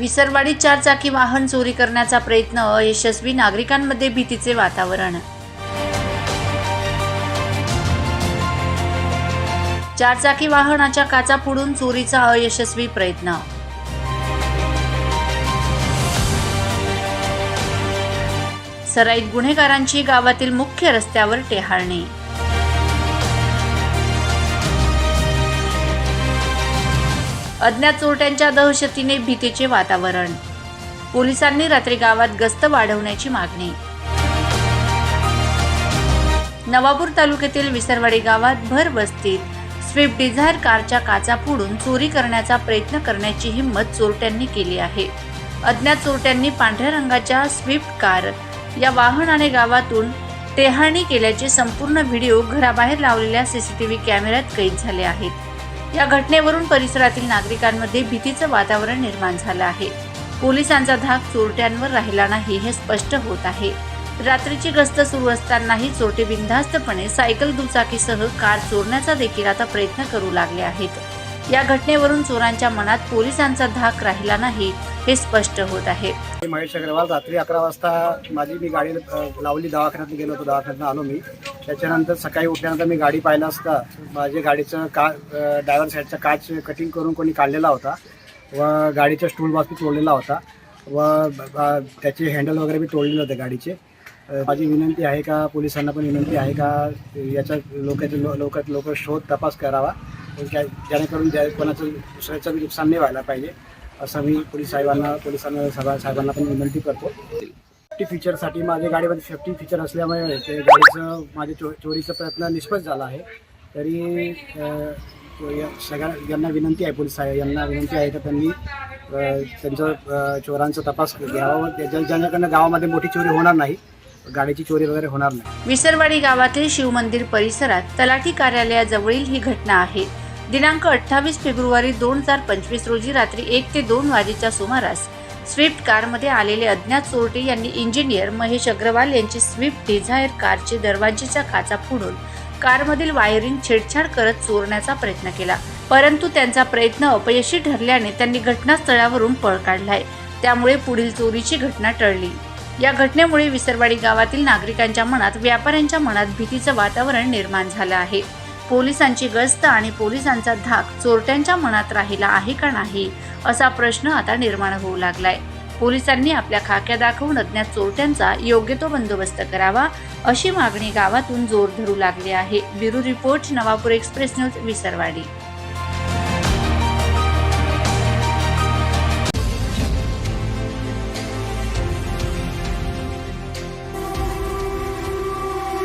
विसरवाडी चारचाकी वाहन चोरी करण्याचा प्रयत्न अयशस्वी नागरिकांमध्ये भीतीचे वातावरण. चारचाकी वाहनाच्या काचा फोडून चोरीचा अयशस्वी प्रयत्न. सराईत गुन्हेगारांची गावातील मुख्य रस्त्यावर टेहाळणी. अज्ञात चोरट्यांच्या दहशतीने भीतीचे वातावरण. पोलिसांनी रात्री गावात गस्त वाढवण्याची मागणी. नवापूर तालुक्यातील विसरवाडी गावात भर वस्तीत स्विफ्ट डिझायर कारच्या काचा फोडून चोरी करण्याचा प्रयत्न करण्याची हिंमत चोरट्यांनी केली आहे. अज्ञात चोरट्यांनी पांढऱ्या रंगाच्या स्विफ्ट कार या वाहनाने गावातून टेहाणी केल्याचे संपूर्ण व्हिडिओ घराबाहेर लावलेल्या सीसीटीव्ही कॅमेऱ्यात कैद झाले आहेत. या घटनेवरून परिसरातील नागरिकांमध्ये भीतीचं वातावरण निर्माण झालं आहे. पोलिसांचा धाक चोरट्यांवर राहिला नाही हे स्पष्ट होत आहे. रात्रीची गस्त सुरू असतानाही चोरटे बिनधास्तपणे सायकल दुचाकीसह कार चोरण्याचा देखील आता प्रयत्न करू लागले आहेत. या घटनेवरून चोरांच्या मनात पोलिसांचा धाक राहिला नाही हे स्पष्ट होत आहे. महेश अग्रवाल रात्री अकरा वाजता माझी मी गाडी लावली दवाखान्यात गेलो होतो दवाखान्यात आलो मी. त्याच्यानंतर सकाळी उठल्यानंतर मी गाडी पाहिलं असता. माझ्या गाडीचं का ड्रायव्हर साईडचा काच कटिंग करून कोणी काढलेला होता. व गाडीचा स्टूल बॉक्स बी तोडलेला होता. व त्याचे हँडल वगैरे बी तोडलेले होते गाडीचे. माझी विनंती आहे का पोलिसांना पण विनंती आहे का याच्या लोकांचे लो लोक लोक शोध तपास करावा. जेणेकरून ज्या कोणाचं दुसऱ्याचं बी नुकसान नाही व्हायला पाहिजे. असं मी पोलीस साहेबांना पोलिसांना सगळ्या साहेबांना पण विनंती करतो. सेफ्टी फीचरसाठी माझ्या गाडीमध्ये सेफ्टी फीचर असल्यामुळे ते गाडीचं माझ्या चो चोरीचा प्रयत्न निष्फळ झाला आहे. तरी सगळ्या यांना विनंती आहे पोलीस आहे यांना विनंती आहे तर त्यांनी अ, त्यांचं चोरांचा तपास घ्यावा. ज्यांच्याकडनं गावामध्ये मोठी चोरी होणार नाही गाडीची चोरी वगैरे होणार नाही. विसरवाडी गावातील शिवमंदिर परिसरात तलाठी कार्यालयाजवळील ही घटना आहे. दिनांक अठ्ठावीस फेब्रुवारी दोन हजार पंचवीस रोजी रात्री एक ते दोन वाजेच्या सुमारास स्विफ्ट कारमध्ये आलेले अज्ञात चोरटे यांनी इंजिनियर महेश अग्रवाल यांची स्विफ्ट डिझायर कारचे दरवाजेच्या काचा फोडून कारमधील वायरिंग छेडछाड करत चोरण्याचा प्रयत्न केला. परंतु त्यांचा प्रयत्न अपयशी ठरल्याने त्यांनी घटनास्थळावरून पळ काढलाय. त्यामुळे पुढील चोरीची घटना टळली. या घटनेमुळे विसरवाडी गावातील नागरिकांच्या मनात व्यापाऱ्यांच्या मनात भीतीचं वातावरण निर्माण झालं आहे. पोलिसांची गस्त आणि पोलिसांचा धाक चोरट्यांच्या मनात राहिला आहे का नाही असा प्रश्न आता निर्माण होऊ लागलाय. पोलिसांनी आपल्या खाक्या दाखवून अज्ञात चोरट्यांचा योग्य तो बंदोबस्त करावा अशी मागणी गावातून जोर धरू लागली आहे. Bureau report Navapur express news Visarwadi.